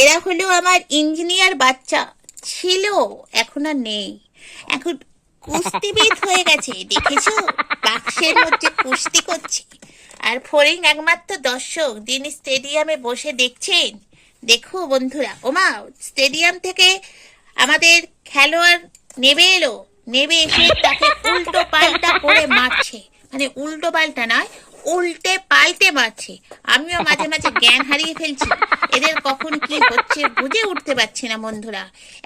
এরা হলো আমার ইঞ্জিনিয়ার বাচ্চা ছিল, এখন আর নেই। এখন কুস্তিবিদ হয়ে গেছে, দেখেছ? বাক্সের মধ্যে কুস্তি করছে। আর ফরিং একমাত্র দর্শক, যিনি স্টেডিয়ামে বসে দেখছেন। দেখো বন্ধুরা, ওমা, স্টেডিয়াম থেকে আমাদের খেলোয়াড় নেবে এলো। নেবে এসে তাকে উল্টো পাল্টা করে মারছে। মানে উল্টো পাল্টা নয়, উল্টে পাল্টে মারছে। আমিও মাঝে মাঝে জ্ঞান হারিয়ে ফেলছি। এদের কখন কি হচ্ছে বুঝে উঠতে পারছি না বন্ধুরা।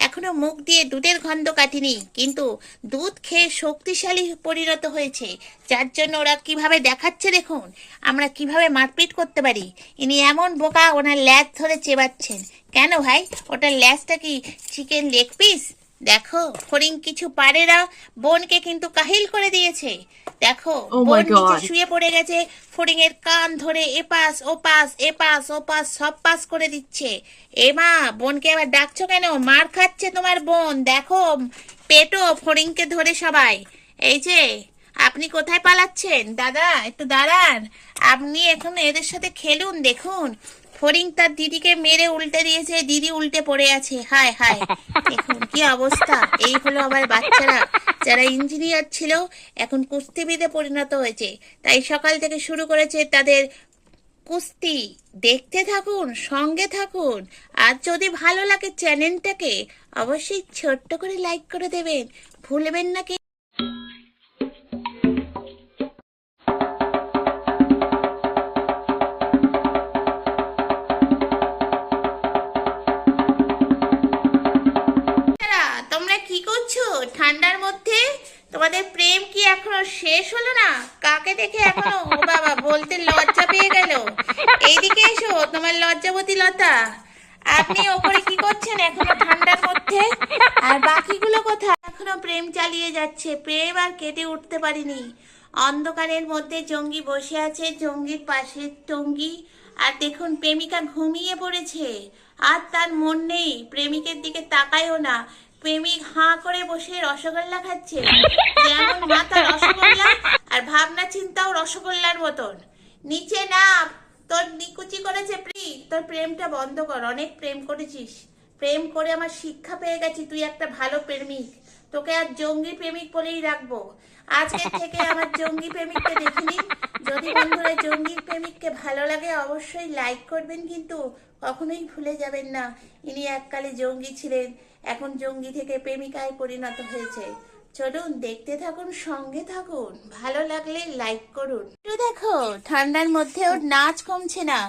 এখনও মুখ দিয়ে দুধের গন্ধ কাটিনি, কিন্তু দুধ খেয়ে শক্তিশালী পরিণত হয়েছে। যার জন্য ওরা কীভাবে দেখাচ্ছে দেখুন, আমরা কীভাবে মারপিট করতে পারি। ইনি এমন বোকা, ওনার ল্যাজ ধরে চেবাচ্ছেন। কেন ভাই? ওটার ল্যাজটা কি চিকেন লেগ পিস দেখো ফরিং কিছু পারে না বোনকে কিন্তু কাহিল করে দিয়েছে। দেখো Oh বোন নিচে শুয়ে পড়ে গেছে ফড়িং এর কান ধরে এপাস ওপাস এপাস ওপাস সব পাস করে দিচ্ছে। এ মা বোনকে আবার ডাকছো কেন? মার খাচ্ছে তোমার বোন দেখো পেটো ফড়িংকে ধরে সবাই। এই যে আপনি কোথায় পালাচ্ছেন? দাদা একটু দাঁড়ান। আপনি এখন এদের সাথে খেলুন দেখুন। ফড়িং তার দিদিকে মেরে উল্টে দিয়েছে, দিদি উল্টে পড়ে আছে। হায় হায়। দেখুন কি অবস্থা। এই হলো আবার বাচ্চারা। যারা ইঞ্জিনিয়ার ছিল, এখন কুস্তিবিদে পরিণত হয়েছে। তাই সকাল থেকে শুরু করেছে তাদের কুস্তি। দেখতে থাকুন, সঙ্গে থাকুন। আর যদি ভালো লাগে চ্যানেলটাকে অবশ্যই ছোট্ট করে লাইক করে দেবেন। ভুলবেন না কি করছ? ঠান্ডার মধ্যে? তোমাদের প্রেম কি এখনও শেষ হলো না? কাকে দেখে এখনও? ও বাবা, বলতে লজ্জা পেয়ে গেল। এইদিকে এসো, তোমার লজ্জাবতী লতা। আপনি ওপরে কি করছেন এখনও ঠান্ডার মধ্যে? আর বাকিগুলো কোথায়? এখনও প্রেম চালিয়ে যাচ্ছে, প্রেম আর কেটে উঠতে পারিনি। অন্ধকারের মধ্যে জঙ্গি বসে আছে, জঙ্গির পাশে টঙ্গি। আর দেখুন, প্রেমিকা ঘুমিয়ে পড়েছে। আর তার মন নেই, প্রেমিকের দিকে তাকায়ও না। প্রেমিক হাঁ করে বসে রসগোল্লা খাচ্ছে। যেমন মাথা রসগোল্লা আর ভাবনা চিন্তাও রসগোল্লার মতন। নিচে না তোর নিকুচি করেছে প্রি তোর প্রেমটা বন্ধ কর। অনেক প্রেম করেছিস। প্রেম করে আমার শিক্ষা পেয়ে গেছি। তুই একটা ভালো প্রেমিক। তোকে আর জঙ্গি প্রেমিক বলেই রাখব। আজকে থেকে আমার জঙ্গি প্রেমিককে দেখিনি। বন্ধুরা, জঙ্গি প্রেমিককে ভালো লাগে অবশ্যই লাইক করবেন, কিন্তু কখনোই ভুলে যাবেন না। ইনি এককালে জঙ্গি ছিলেন, এখন জঙ্গি থেকে প্রেমিকায় পরিণত হয়েছে। চলুন, দেখতে থাকুন, সঙ্গে থাকুন। ভালো লাগলে লাইক করুন। একটু দেখো, ঠান্ডার মধ্যে ওর নাচ কমছে না।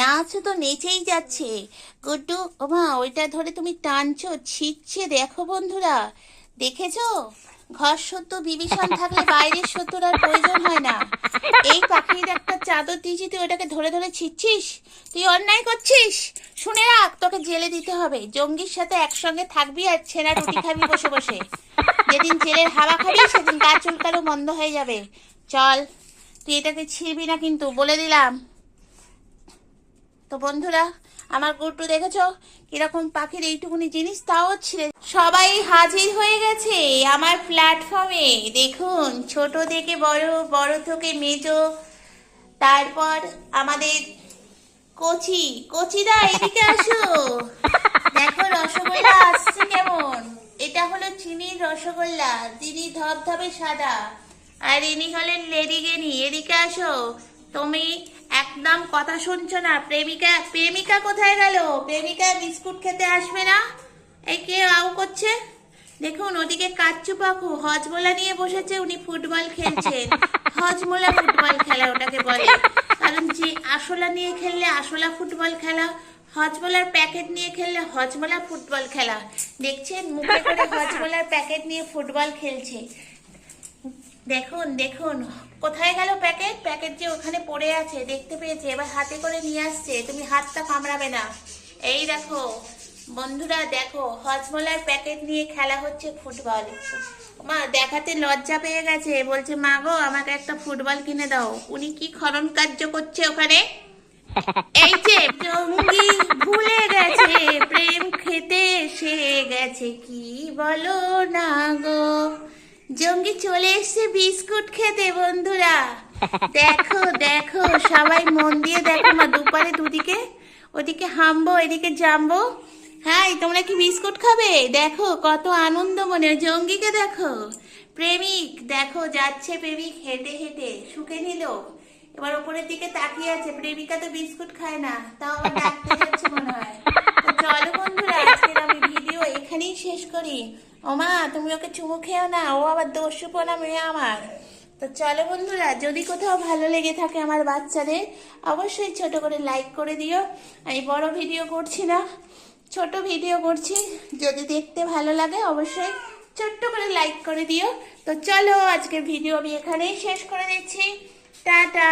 নাচ তো নেচেই যাচ্ছে। গুড্ডু, ওমা, ওইটা ধরে তুমি টানছো ছিটছে দেখো বন্ধুরা। দেখেছ? ঘর সত্য, বিভীষণ থাকলে বাইরের সত্যর আর প্রয়োজন হয় না। এই পাখির একটা চাদর দিয়েছি, তুই ওটাকে ধরে ধরে ছিটছিস তুই অন্যায় করছিস? শুনে রাখ, তোকে জেলে দিতে হবে। জঙ্গির সাথে একসঙ্গে থাকবি আর ছেঁড়া রুটি খাবি বসে বসে। যেদিন জেলের হাওয়া খাবি, সেদিন গা চুলকানো বন্ধ হয়ে যাবে। চল, তুই এটাকে ছিঁড়বি না কিন্তু, বলে দিলাম। তো বন্ধুরা আমার গুট্টু দেখেছ? কীরকম পাখির এইটুকুনি জিনিস তাও ছিঁড়ে সবাই হাজির হয়ে গেছে আমার প্ল্যাটফর্মে দেখুন, ছোট থেকে বড় বড় থেকে মেজো। তারপর আমাদের কচি, কচিদা, এদিকে আসো। দেখো, রসগোল্লা আসছে কেমন? এটা হলো চিনির রসগোল্লা, যিনি ধবধবে সাদা। আর ইনি হলেন লেডিগেনি, এদিকে আসো। তুমি একদম কথা শুনছো না প্রেমিকা প্রেমিকা কোথায় গেল? প্রেমিকা বিস্কুট খেতে আসবে না? এই কে আউ করছে? দেখুন ওদিকে কাচ্চু পাখু হজমোলা নিয়ে বসেছে উনি ফুটবল খেলছেন। হজমোলা ফুটবল খেলা ওটাকে বলে। কারণ যে আসলা নিয়ে খেললে আসলা ফুটবল খেলা হজমোলার প্যাকেট নিয়ে খেললে হজমোলা ফুটবল খেলা। দেখছেন মুখে করে হজমোলার প্যাকেট নিয়ে ফুটবল খেলছে। দেখুন দেখুন কোথায় গেল প্যাকেট? প্যাকেট যে ওখানে পড়ে আছে, দেখতে পেয়েছে, এবার হাতে করে নিয়ে আসছে, তুমি হাতটা কামড়াবে না। এই দেখো, বন্ধুরা দেখো, হজমলার প্যাকেট নিয়ে খেলা হচ্ছে ফুটবল। মা, দেখাতে লজ্জা পেয়ে গেছে, বলছে, মা গো, আমাকে একটা ফুটবল কিনে দাও। উনি কি খনন কার্য করছে ওখানে? এই যে, জঙ্গি ভুলে গেছে, প্রেম খেতে এসে গেছে, কি বলো না গো? জঙ্গি চলে এসছে বিস্কুট খেতে, বন্ধুরা। দেখো দেখো, সবাই মন দিয়ে দেখো মা দুপারে দুদিকে। ওদিকে হামবো, এদিকে জামবো। হাই, তোমরা কি বিস্কুট খাবে? দেখো, কত আনন্দ মনে হয়। জঙ্গিকে দেখো। প্রেমিক, দেখো, যাচ্ছে প্রেমিক, হেঁটে হেঁটে, শুকে নিল। এবার উপরের দিকে তাকিয়ে আছে, প্রেমিকা তো বিস্কুট খায় না, তাও আবার ডাকতে যাচ্ছে মনে হয়। চলো বন্ধুরা, আজকের আমি ভিডিও এখানেই শেষ করি। ওমা, তুমি ওকে চুমু খেও না, ও আবার দস্যুপনা মেয়ে আমার। তো চলো বন্ধুরা, যদি কোথাও ভালো লেগে থাকে আমার বাচ্চাদের, অবশ্যই ছোট করে লাইক করে দিও। আমি বড় ভিডিও করছি না, ছোট ভিডিও করছি। যদি দেখতে ভালো লাগে, অবশ্যই ছোট্ট করে লাইক করে দিও। তো চলো, আজকের ভিডিও আমি এখানেই শেষ করে দিচ্ছি। টাটা!